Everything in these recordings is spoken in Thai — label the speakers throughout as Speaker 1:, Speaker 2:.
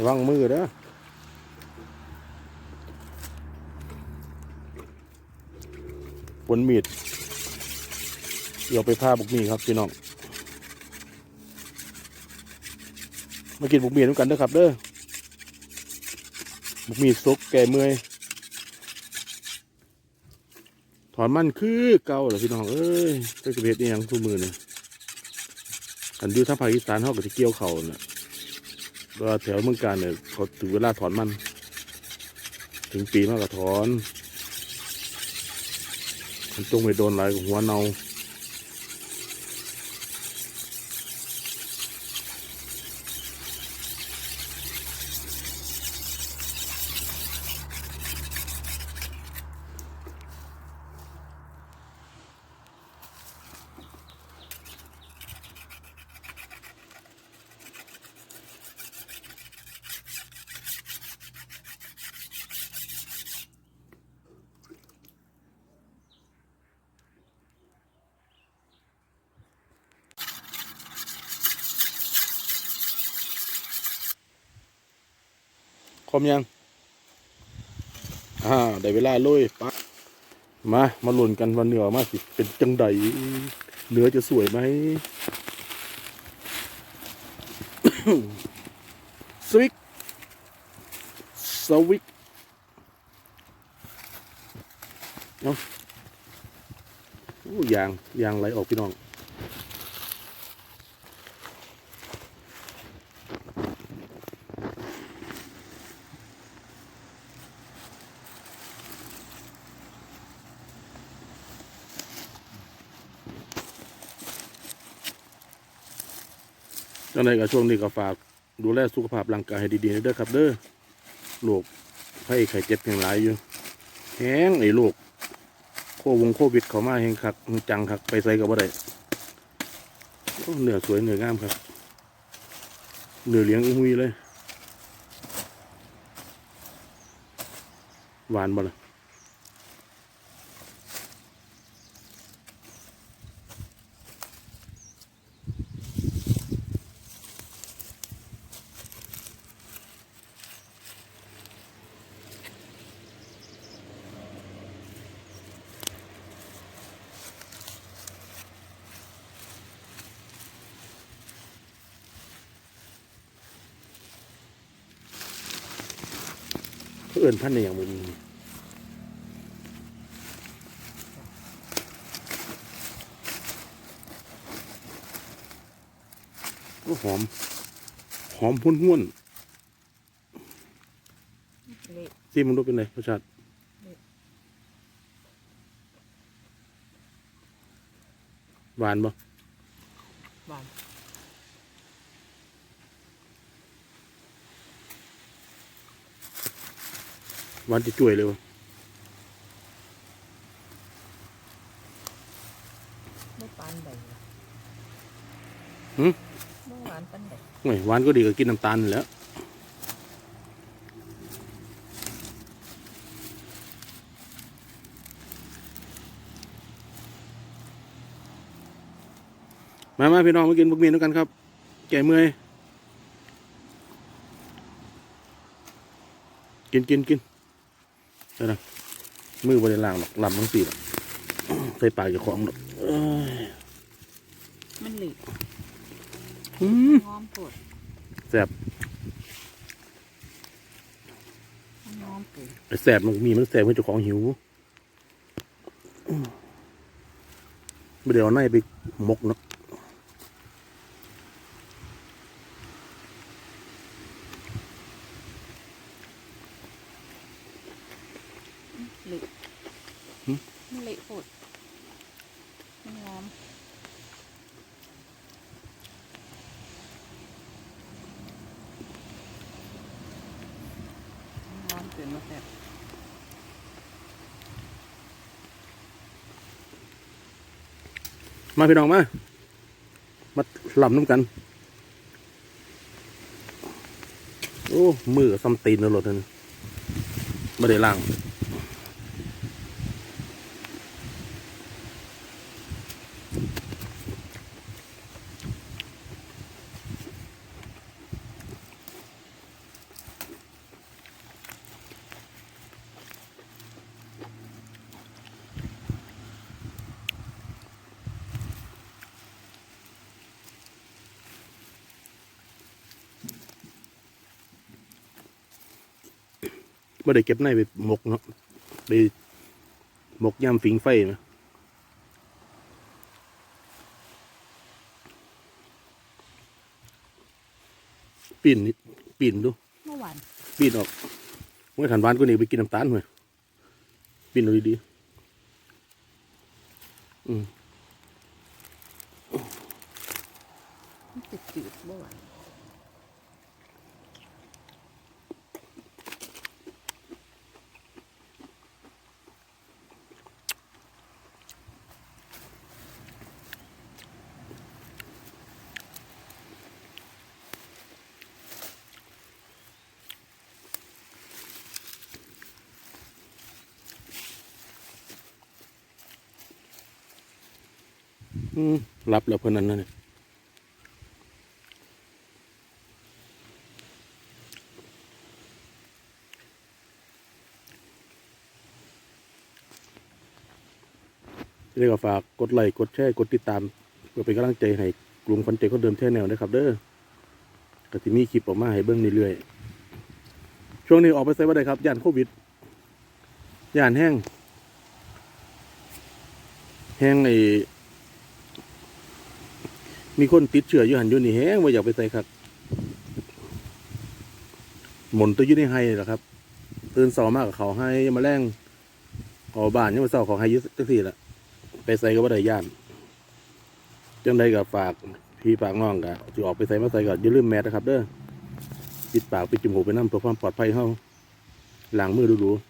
Speaker 1: ระวังมือเด้อปนมีดเดี๋ยวไปผ้าบุกมีครับพี่น้อง มากินบุกมีด้วยกันเด้อครับเด้อ บุกมีซุกแก่เมื่อย ถอนมันคือเก่าเหรอพี่น้อง เอ้ยก็จะเพชรนี่ยังทุกมือเนี่ยกันอยู่ทางภาคอีสานเขาก็จะเกี่ยวเขาเนี่ย ว่าแถวเมืองการเนี่ยเขาถึงเวลาถอนมัน ถึงปีมากกว่าถอนมันจงไปโดนหลายหัวเน่า คมยังอ่าได้เวลาลุยปะมามาลุ้นกันวันเหนือมาสิ เป็นจังใดเนื้อจะสวยไหมสวิกสวิกเนาะโอ้ยางยางไหลออกพี่น้อง จังไดก็ช่วงนี้ก็ฝากดูแลสุขภาพร่างกายให้ดีๆเด้อครับ เด้อโรคไข้ไข้เจ็บแห่งหลายอยู่ แห้งไอ้โรคโควงโควิดเขามาแห่งคักจังคักไปใส่กับบ่ได้โอ้เนื้อสวยเนื้องามครับเนื้อเลี้ยงอุ้ยเลย หวานบ่ล่ะเขา เอื่นพันในอย่างมึงก็หอม หอมหุ้นห้วน
Speaker 2: เละ
Speaker 1: ๆที่มันรู้เป็นไรปรสชาติหวานปะ
Speaker 2: หวาน
Speaker 1: วานจะจ่วยเลยวะ
Speaker 2: ไม่ปานใด
Speaker 1: หืม
Speaker 2: ไม่หวานปานใด
Speaker 1: โอ้ยหวานก็ดีกว่ากินน้ำตาลนี่แหล้วมามาพี่น้องมากินบุกเมียนด้วยกันครับ แก่เมื่อย กินกินกิน เดี๋ยวนะมือบริล่างหรอกลำทั้งสี่หรอกใส่ปากจะของหรอกเอ้ย
Speaker 2: มันเละ
Speaker 1: อืม
Speaker 2: หอมปวด
Speaker 1: แซ่บ
Speaker 2: มันหอมปวด
Speaker 1: ไอ้แสบมันมีมันแสบเพื่อเจ้าของหิวไม่เดี๋ยวเอาในไปหมกเนาะ
Speaker 2: เละมันเละปดมันหอมมันหอมเกินมาแบบ
Speaker 1: มาพี่น้องมา มาหลำน้ำกัน โอ้ มือกับซ้ำตีนแล้วรถนั่นไม่ได้ล่าง ไม่ได้เก็บในไปหมกเนาะไปหมกย่ำฟิงไฟนะปีนนิดปีนดู
Speaker 2: เมื่อวาน
Speaker 1: ปีนออกเมื่อถันวานก็นี่ไปกินน้ำตาลหน่อยปีนดูดีๆอืม
Speaker 2: มันจืดจืดๆเมื่อวาน
Speaker 1: รับแล้วเพื่อนนั้นนะเนี่ยเรียกว่าฝากกดไลค์กดแชร์กดติดตาม เพื่อเป็นกำลังใจให้กลุ่มคนใจคนเดิมแท่แนวนะครับเด้อกติมีคลิปออกมาให้เบิ้งเรื่อยๆช่วงนี้ออกไปใส่ว่าได้ครับย่านโควิดย่านแห้งแห้งไอ มีคนติดเชื้ออยู่หันอยู่นี่แห้งว่าอยากไปใส่ครับหมุนตัวยู่ในไฮแหละครับตื่นเสามากกับเขาให้มาแรงเอาบ้านยังมาเศร้าขาให้อยึดจังสี่ละไปใส่ก็บ่ได้ย่านจังใดกับฝากพี่ฝากน้องกะจะออกไปใส่มาใส่ก็อย่าลืมแมสนะครับ เด้อปิดปากปิดจมูกไปน้ำเพื่อความปลอดภัยเฮาล้างมือดูๆ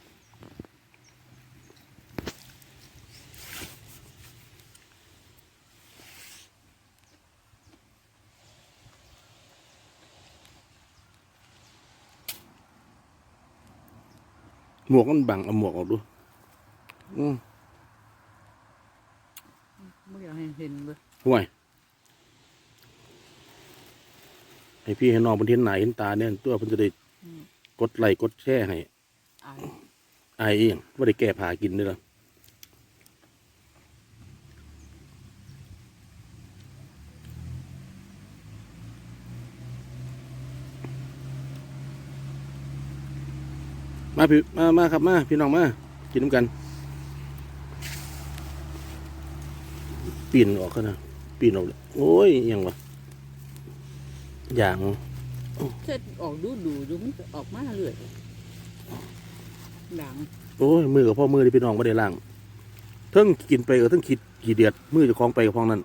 Speaker 1: หมวกมันบังเอาหมวกออกดู อืม
Speaker 2: ไม่อยากให้เห็นเลย
Speaker 1: ห่วยให้พี่ให้น้องบนเทียนไหนเห็นตาเนี่ยตัวเพิ่นจะได้กดไลค์กดแชร์ให้
Speaker 2: อาย
Speaker 1: อายเองว่าได้แก้ผ่ากินด้วยล่ะ มาพี่มามาครับมาพี่น้องมากินน้ำกันปีนออกกันนะปีนออกเลยโอ้ยอิหยังวะอย่าง
Speaker 2: เช็ดออกดูดูดูมันก็ออกมาเรื่อยดัง
Speaker 1: โอ้ยมือกับพ่อมือที่พี่น้องไม่ได้ล่างเทั้งกินไปเออเทั้งคิดกี่เดียดมือเจะคล้าของไปกับพ้องนั้น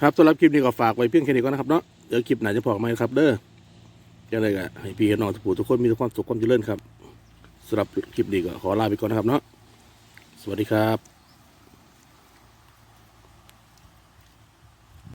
Speaker 1: ครับสำหรับคลิปนี้ก็ฝากไว้เพียงแค่นี้ก่อนนะครับเนาะเดี๋ยวคลิปไหนจะพอกมาครับ เด้อจะเลยก็ให้พี่น้องทุกผู้ทุกคนมีความสุขความเจริญครับสำหรับคลิปนี้ก็ขอลาไปก่อนนะครับเนาะสวัสดีครับ